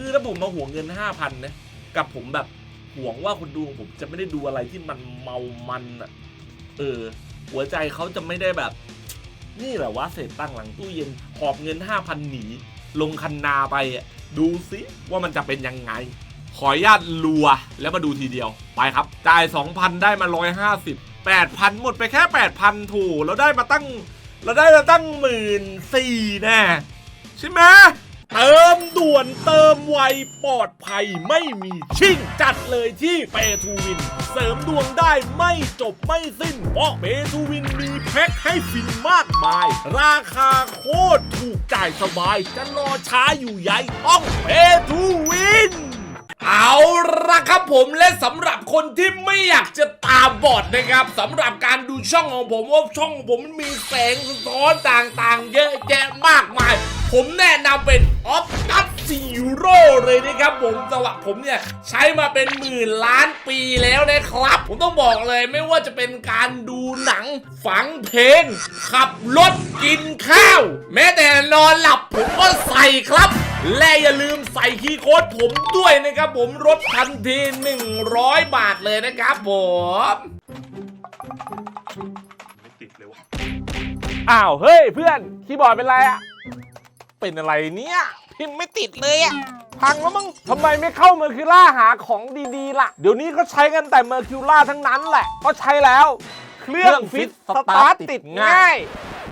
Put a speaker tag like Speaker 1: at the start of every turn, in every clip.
Speaker 1: คือถ้าผมมาห่วงเงิน 5,000นะกับผมแบบห่วงว่าคนดูของผม จะไม่ได้ดูอะไรที่มันเมามันอ่ะเออหัวใจเขาจะไม่ได้แบบ นี่แหละว่าเศษตั้งหลังตู้เย็นหอบเงิน 5,000 หนี ลงคันนาไปดูซิ ว่ามันจะเป็นยังไง ขออนุญาตลัว แล้วมาดูทีเดียว ไปครับจ่าย 2,000 ได้มา 150 8,000 หมดไปแค่ 8,000ถูแล้วได้มาตั้งเราได้มาตั้งหมื่นสี่แน่ใช่ไหมเติมด่วนเติมไวปลอดภัยไม่มีชิ่งจัดเลยที่เปทูวิน เสริมดวงได้ไม่จบไม่สิ้นเพราะเปทูวินมีแพ็คให้ฟินมากมาย ราคาโคตรถูกจ่ายสบายจะรอช้าอยู่ใหญ่ต้องเปทูวินเอาละครับผมและสำหรับคนที่ไม่อยากจะตาบอดนะครับ สำหรับการดูช่องของผมว่าช่องผมมันมีแสงสะท้อนต่างๆเยอะแยะมากมาย ผมแนะนำเป็นออฟตัสซีโร่เลยนะครับผมสัหรับผมเนี่ยใช้มาเป็นหมื่นล้านปีแล้วนะครับ ผมต้องบอกเลยไม่ว่าจะเป็นการดูหนังฟังเพลงขับรถกินข้าว แม้แต่นอนหลับผมก็ใส่ครับและอย่าลืมใส่คีย์โค้ดผมด้วยนะครับผมลดทันที100 บาทเลยนะครับผมไม่ติดเลยวะอ้าว เฮ้ยเพื่อนคีย์บอร์ดเป็นไรอะเป็นอะไรเนี่ย พิมพ์ไม่ติดเลยอะพังแล้วมั้งทำไมไม่เข้าเมอร์คิวล่าหาของดี ๆล่ะเดี๋ยวนี้ก็ใช้กันแต่เมอร์คิวล่าทั้งนั้นแหละ ก็ใช้แล้วเครื่องฟิตสตาร์ตติดง่าย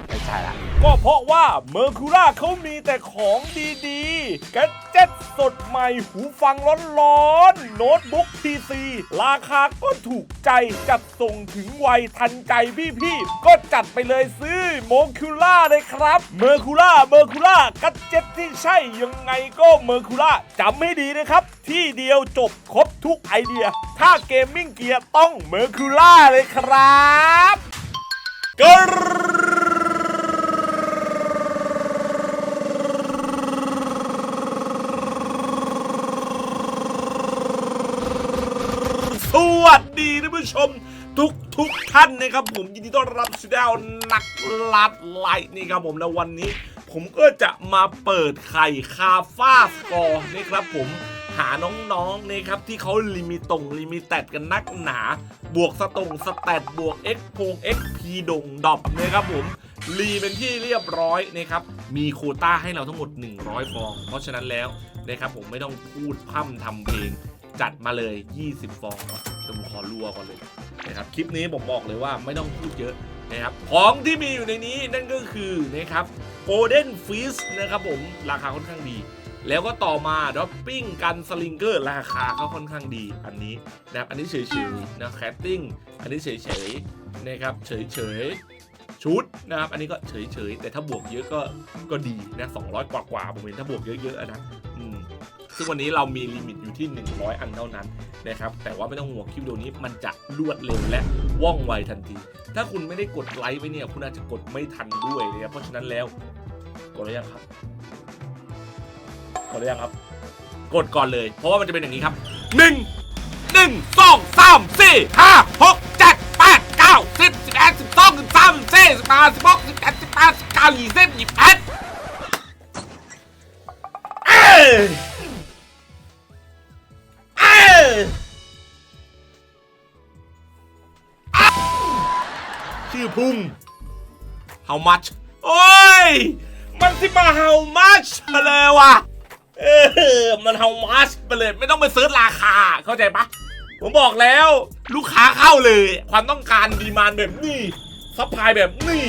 Speaker 1: ไม่ใช่ละก็เพราะว่าเมอร์คูราเขามีแต่ของดีๆแกจ็ตสดใหม่ หูฟังร้อนๆโน้ตบุ๊กทีซีราคาก็ถูกใจจัดส่งถึงไวทันใจพี่พี่ก็จัดไปเลยซื้อโมคูล่าเลยครับ เมอร์คูล่าเมอร์คูล่ากัจเจ็ตที่ใช่ยังไงก็เมอร์คูล่าจำให้ดีนะครับ ที่เดียวจบครบทุกไอเดีย ถ้าเกมมิ่งเกียร์ต้องเมอร์คูล่าเลยครับกรดีท่านผู้ชมทุกทุกท่านนะครับผมยินดีต้อนรับสู่ดาวนักลัดไลท์นี่ครับผมแล้ววันนี้ผมก็จะมาเปิดไข่คาฟาสกอร์นี่ครับผมหาน้องๆนะครับที่เขาลิมิตงลิมิเต็ดกันนักหนา บวกสตงสแตทบวก X พง X พีดงดอบนะครับผมรีเป็นที่เรียบร้อยนะครับมีโคต้าให้เราทั้งหมด 100 ฟอง เพราะฉะนั้นแล้วนะครับผมไม่ต้องพูดพร่ำทำเพลง จัดมาเลย 20 ฟองแต่ผมขอรัวก่อนเลยนะครับคลิปนี้ผมบอกเลยว่าไม่ต้องพูดเยอะนะครับของที่มีอยู่ในนี้นั่นก็คือนะครับโกลเด้นฟิสนะครับผมราคาค่อนข้างดี แล้วก็ต่อมาดอปปิ้งกันสลิงเกอร์ราคาก็ค่อนข้างดีอันนี้นะครับอันนี้เฉยๆนะแคตติ้ง อันนี้เฉยๆนะครับเฉยๆชุดนะครับอันนี้ก็เฉยๆแต่ถ้าบวกเยอะก็ก็ดีนะสองกว่ากว่าผมเห็นถ้าบวกเยอะๆนะซึ่งวันนี้เรามีลิมิตอยู่ที่ 100 อันเท่านั้นนะครับ แต่ว่าไม่ต้องห่วงคลิปดีโอนี้มันจะรวดเร็วและว่องไวทันที ถ้าคุณไม่ได้กดไลค์ไว้เนี่ย คุณอาจจะกดไม่ทันด้วยนะครับเพราะฉะนั้นแล้ว กดหรือยังครับ กดหรือยังครับ กดก่อนเลย เพราะว่ามันจะเป็นอย่างนี้ครับ 1 1 2 3 4 5 6 7 8 9 10 11 12 13 14 15 16 17 18 19 20 21ุ่ม how much โอ้ยมันที่มา how much เลยว่ะเออมัน how much ไปเลย ไม่ต้องไปเซิร์ชราคา เข้าใจปะ ผมบอกแล้ว ลูกค้าเข้าเลย ความต้องการดีมานแบบนี้ ซัพพลายแบบนี้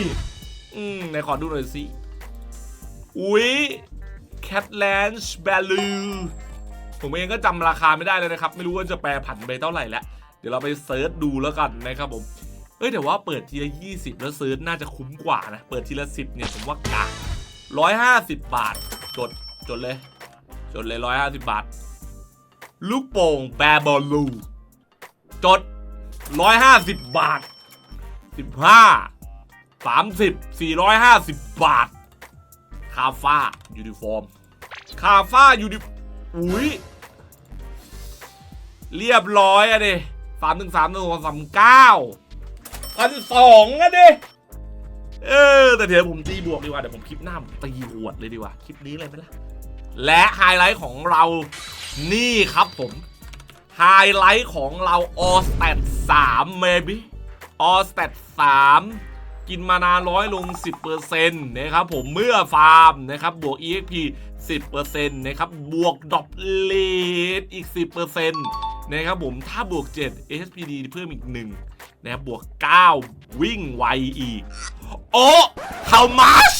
Speaker 1: อืม ไหนขอดูหน่อยสิอุ้ย Catlands Value ผมเองก็จำราคาไม่ได้เลยนะครับ ไม่รู้ว่าจะแปลผันไปเท่าไหร่แล้ว เดี๋ยวเราไปเซิร์ชดูแล้วกันนะครับผมเอ้ยแต่ว่าเปิดทีละยี่สิบแล้วซื้อน่าจะคุ้มกว่านะ เปิดทีละสิบเนี่ย ผมว่ากะร้อยห้าสิบบาท จดจดเลย จดเลยร้อยห้าสิบบาท ลูกโป่งแบบอลลู จดร้อยห้าสิบบาทสิบห้าสามสิบสี่ร้อยห้าสิบบาท คาฟ้ายูนิฟอร์ม คาฟ้ายูนิอุ้ยเรียบร้อยอะดิสามนึงสามนึงสามเก้าพันสองอะดิ เออ แต่เดี๋ยวผมตีบวกดีกว่าเดี๋ยวผมคลิปหน้าตีหวดเลยดีกว่าคลิปนี้เลยไหมล่ะ และไฮไลท์ของเรานี่ครับผม ไฮไลท์ของเราออสแตดสามเมบิออสแตดสามกินมานาร้อยลง 10%นะครับ ผมเมื่อฟาร์มนะครับบวก EXP 10%นะครับ บวกดอปเลดอีก 10%นนะครับผม ถ้าบวก7 HPD เพิ่มอีก 1 นะครับบวก9วิ่งไวอีกโอ้ how much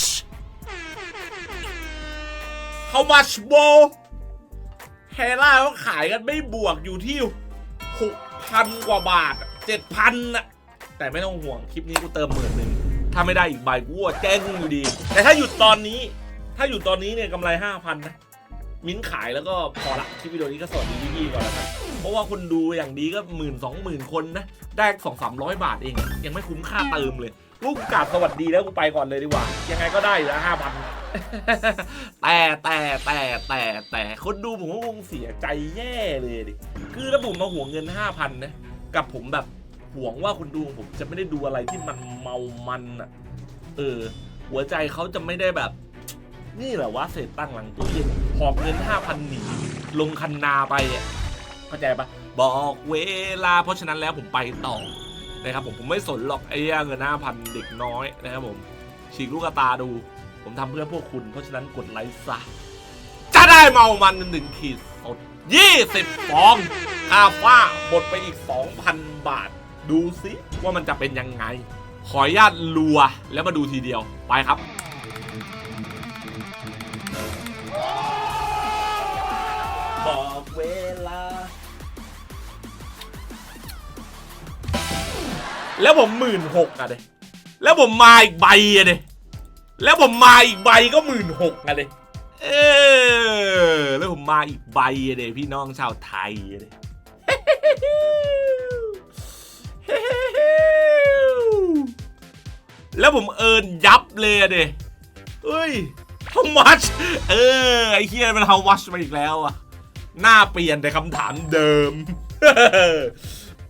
Speaker 1: how much m o r e เฮล่าเขาขายกันไม่บวกอยู่ที่ 6,000 กว่าบาท7,000นะแต่ไม่ต้องห่วงคลิปนี้กูเติมหมื่นหนึ่งถ้าไม่ได้อีกใบกูแจ้งอยู่ดี แต่ถ้าหยุดตอนนี้ถ้าหยุดตอนนี้เนี่ยกำไร 5,000 นะ มิ้นขายแล้วก็พอละ คลิปวิดีโอนี้ก็สวัสดีพี่ๆก่อนแล้วกันเพราะว่าคนดูอย่างดีก็หมื่นสองหมื่นคนนะได้สองสามร้อยบาทเอง ยังไม่คุ้มค่าเติมเลยลูกกาบสวัสดีแล้วกูไปก่อนเลยดีกว่า ยังไงก็ได้อยู่แล้วห้าพันแต่แต่แต่แต่แต่คนดูผมก็คงเสียใจแย่เลยดิคือถ้าผมมาห่วงเงินห้าพันนะกับผมแบบห่วงว่าคนดูผมจะไม่ได้ดูอะไรที่มันเมา มันอ่ะเออ หัวใจเขาจะไม่ได้แบบ นี่แหละว่าเสร็จตั้งหลังตู้เย็นหอบเงินห้าพันหนีลงคันนาไปอ่ะเข้าใจปะบอกเวลา เพราะฉะนั้นแล้วผมไปต่อนะครับผมผมไม่สนหรอกไอ้เงินหน้าพันเด็กน้อยนะครับผม ฉีกลูกตาดู ผมทำเพื่อพวกคุณเพราะฉะนั้นกดไลค์ซะ จะได้เมามันหนึ่งขีดสดยี่สิบฟองอาฟ้าหมดไปอีกสองพันบาท ดูสิว่ามันจะเป็นยังไง ขออนุญาตลัว แล้วมาดูทีเดียวไปครับ บอกเวลาแล้วผมหมื่นหกอะเดแล้วผมมาอีกใบอะเดแล้วผมมาอีกใบก็หมื่นหกอะเดเออแล้วผมมาอีกใบอะเดพี่น้องชาวไทยอะเดแล้วผมเอินยับเลยอะเดเฮ้ยทอมวัชเออ ไอ้เฮียมันทอมวัชมาอีกแล้วอะหน้าเปลี่ยนแต่คำถามเดิม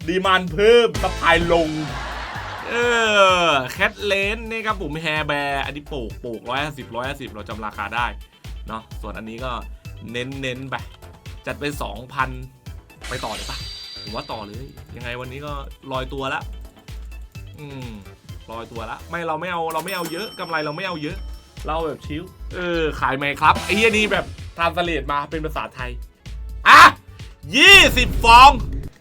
Speaker 1: ดีมันเพิ่มสะพายลง เออแคทเลนนี่ครับผมแฮร์แบร์อันนี้ปลูกปลูกร้อยห้าสิบร้อยห้าสิบเราจำราคาได้ เนาะส่วนอันนี้ก็เน้นเน้นไปจัดไปสองพันไปต่อเลยปะผมว่าต่อเลย ยังไงวันนี้ก็ลอยตัวละ อืมลอยตัวละไม่เราไม่เอาเราไม่เอาเยอะกำไรเราไม่เอาเยอะ เราแบบชิลเออขายไหมครับไอ้เนี้ยนี่แบบทานสเลดมาเป็นภาษาไทยอ่ะยี่สิบฟอง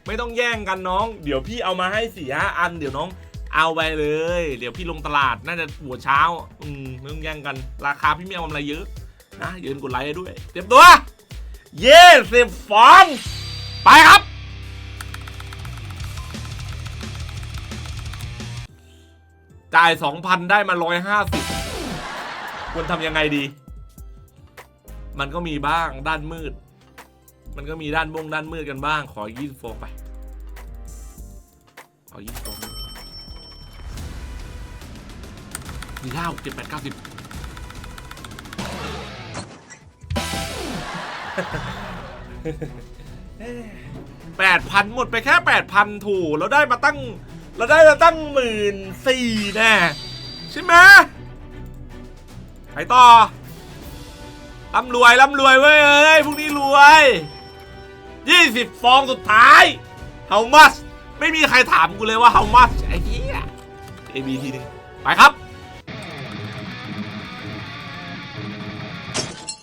Speaker 1: ไม่ต้องแย่งกันน้อง เดี๋ยวพี่เอามาให้สี่ห้าอันเดี๋ยวน้องเอาไปเลย เดี๋ยวพี่ลงตลาดน่าจะหัวเช้าอืมไม่ต้องแย่งกัน ราคาพี่ไม่เอาอะไรเยอะ นะยืนกดไลค์ด้วย เตรียมตัว เย่สิบฟองไปครับ จ่าย 2,000 ได้มา 150 ควรทำยังไงดี มันก็มีบ้างด้านมืดมันก็มีด้านบงด้านมืดกันบ้าง ขอยี่สิบโฟไปขอยี่สิบโฟมีเล่าเจ็ดแปดเก้าสิบแปดพันหมดไปแค่แปดพันถูเราได้มาตั้งเราได้มาตั้งหมื่นสี่แน่ ใช่ไหมไปต่อร่ำรวยร่ำรวยเว้ย้ยพรุ่งนี้รวย20ฟองสุดท้าย how much ไม่มีใครถามกูเลยว่า how much ไอ้เหี้ย AB ทีนึงไปครับ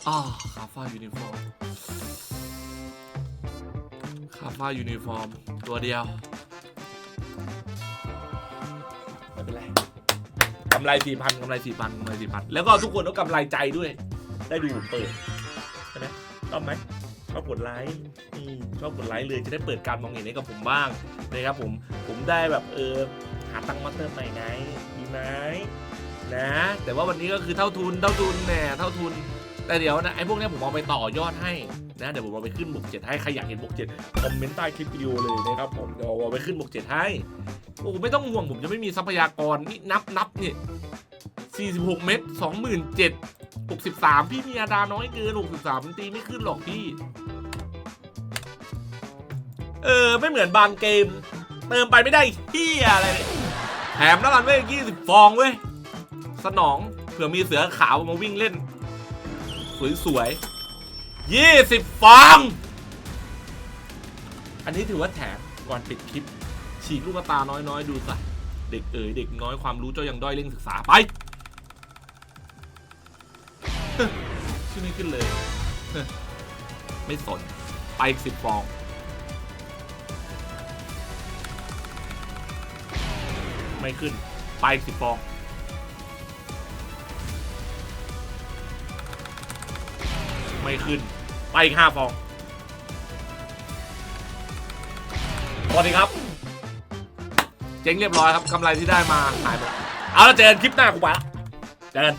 Speaker 1: อ่าคาฟ้ายูนิฟอร์มคาฟ้ายูนิฟอร์มตัวเดียวไม่เป็นไรกำไรสี่พันกำไรสี่พันกำไรสี่พันแล้วก็ทุกคนต้องกำไรใจด้วย ได้ดูเปิด ใช่ไหมต้องไหมอบกดไลค์ชอบกดไลค์เลยจะได้เปิดการมองเห็นให้กับผมบ้างนะครับผมผมได้แบบเออหาตังค์มาเติมใหม่ไงดีไหมนะ แต่ว่าวันนี้ก็คือเท่าทุนเท่าทุนแน่เท่าทุน แต่เดี๋ยวนะไอ้พวกนี้ผมเอาไปต่อยอดให้นะเดี๋ยวผมเอาไปขึ้นบกเจ็ดให้ใครอยากเห็นบกเจ็ดคอมเมนต์ใต้คลิปวิดีโอเลยนะครับผมเดี๋ยวเอาไปขึ้นบกเจ็ดให้โอ้ไม่ต้องห่วงผมจะไม่มีทรัพยากรนี่ นับนับนี่สสี่ิบหกเม็ดสหกิบสามพี่มีอาดาน้อยเกินหกสิบมามตีไม่ขึ้นหรอกพี่เออ ไม่เหมือนบางเกมเติมไปไม่ได้ที่อะไรเลยแถมแล้วกันเว้ยยี่สิบฟองเว้ยสนองเผื่อมีเสือขาวมาวิ่งเล่น สวยๆยี่สิบฟอง อันนี้ถือว่าแถมก่อนปิดคลิป ฉีกลูกตาน้อยๆ ดูสัเด็กเอ๋ยเด็กน้อยความรู้เจ้ายังด้อยเร่งศึกษาไปชื่อไม่ขึ้นเลย ไม่สน ไปสิบฟองไม่ขึ้นไปสิบฟองไม่ขึ้นไปอีกห้าฟองสวัสดีครับ เจ๊งเรียบร้อยครับกำไรที่ได้มาหายหมดเอาละเจนคลิปหน้ากูไปละเจน